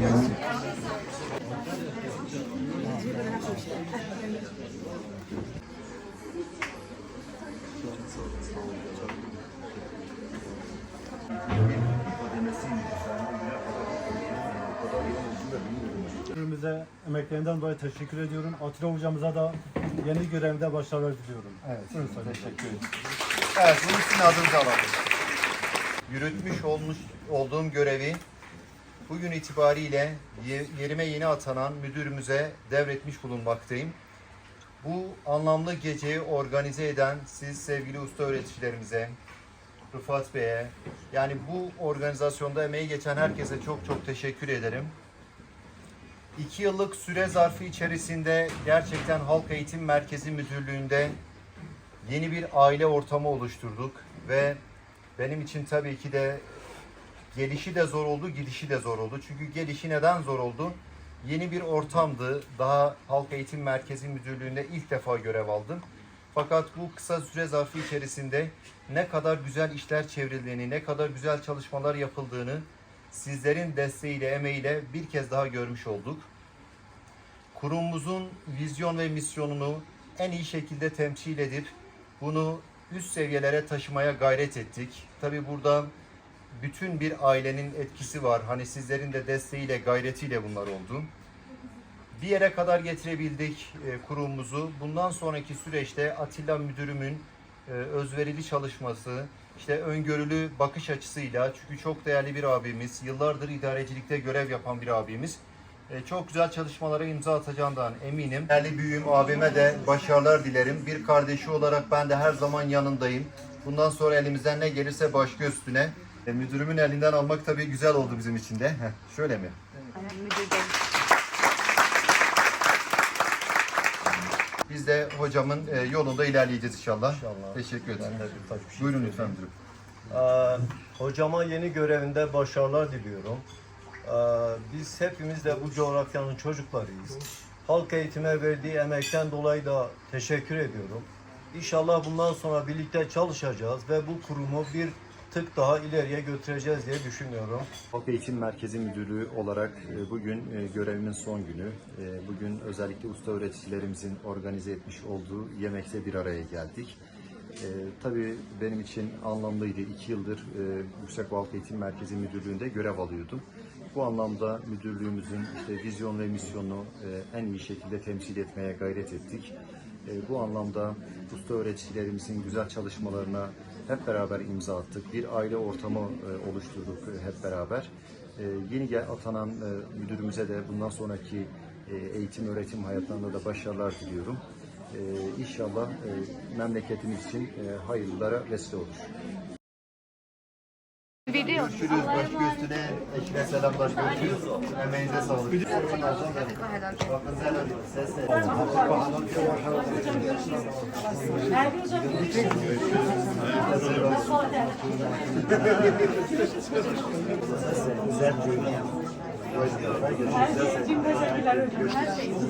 gelsin. Müdürümüze emeklerinden dolayı teşekkür ediyorum. Atilla hocamıza da yeni görevinde başarılar diliyorum. Evet, Buyurun teşekkür ederim. Evet, bunun için adınızı alalım. Yürütmüş olmuş olduğum görevi bugün itibariyle ye- yerime yeni atanan müdürümüze devretmiş bulunmaktayım. Bu anlamlı geceyi organize eden siz sevgili usta öğreticilerimize, Rıfat Bey'e, yani bu organizasyonda emeği geçen herkese çok çok teşekkür ederim. İki yıllık süre zarfı içerisinde gerçekten Halk Eğitim Merkezi Müdürlüğü'nde yeni bir aile ortamı oluşturduk ve benim için tabii ki de gelişi de zor oldu, gidişi de zor oldu. Çünkü gelişi neden zor oldu? Yeni bir ortamdı. Daha Halk Eğitim Merkezi Müdürlüğü'nde ilk defa görev aldım. Fakat bu kısa süre zarfı içerisinde ne kadar güzel işler çevrildiğini, ne kadar güzel çalışmalar yapıldığını sizlerin desteğiyle, emeğiyle bir kez daha görmüş olduk. Kurumumuzun vizyon ve misyonunu en iyi şekilde temsil edip bunu üst seviyelere taşımaya gayret ettik. Tabi burada bütün bir ailenin etkisi var. Hani sizlerin de desteğiyle, gayretiyle bunlar oldu. Bir yere kadar getirebildik e, kurumumuzu. Bundan sonraki süreçte Atilla müdürümün e, özverili çalışması, işte öngörülü bakış açısıyla çünkü çok değerli bir abimiz, yıllardır idarecilikte görev yapan bir abimiz. E, çok güzel çalışmalara imza atacağından eminim. Değerli büyüğüm abime de başarılar dilerim. Bir kardeşi olarak ben de her zaman yanındayım. Bundan sonra elimizden ne gelirse başka üstüne. E, müdürümün elinden almak tabii güzel oldu bizim için de. Heh, şöyle mi? Biz de hocamın e, yolunda ilerleyeceğiz inşallah. İnşallah. Teşekkür ederim. Ben de birkaç bir şey Buyurun söyleyeyim. lütfen müdürüm. Ee, hocama yeni görevinde başarılar diliyorum. Ee, biz hepimiz de bu coğrafyanın çocuklarıyız. Halk eğitime verdiği emekten dolayı da teşekkür ediyorum. İnşallah bundan sonra birlikte çalışacağız ve bu kurumu bir tık daha ileriye götüreceğiz diye düşünüyorum. Halk Eğitim Merkezi Müdürlüğü olarak e, bugün e, görevimin son günü. E, Bugün özellikle usta öğreticilerimizin organize etmiş olduğu yemekte bir araya geldik. E, tabii benim için anlamlıydı. İki yıldır e, Yüksek Halk Eğitim Merkezi Müdürlüğü'nde görev alıyordum. Bu anlamda müdürlüğümüzün işte vizyon ve misyonunu e, en iyi şekilde temsil etmeye gayret ettik. E, bu anlamda usta öğreticilerimizin güzel çalışmalarına hep beraber imza attık. Bir aile ortamı e, oluşturduk hep beraber. E, yeni gel atanan e, müdürümüze de bundan sonraki e, eğitim öğretim hayatlarında da başarılar diliyorum. E, inşallah memleketimiz için e, hayırlılara vesile olur. Görüşürüz. Baş göğsüne, eşine selamlar. Görüşürüz. Emeğinize sağlık. Bakın helal olsun. Ses Her şey için teşekkürler hocam. Her şey için.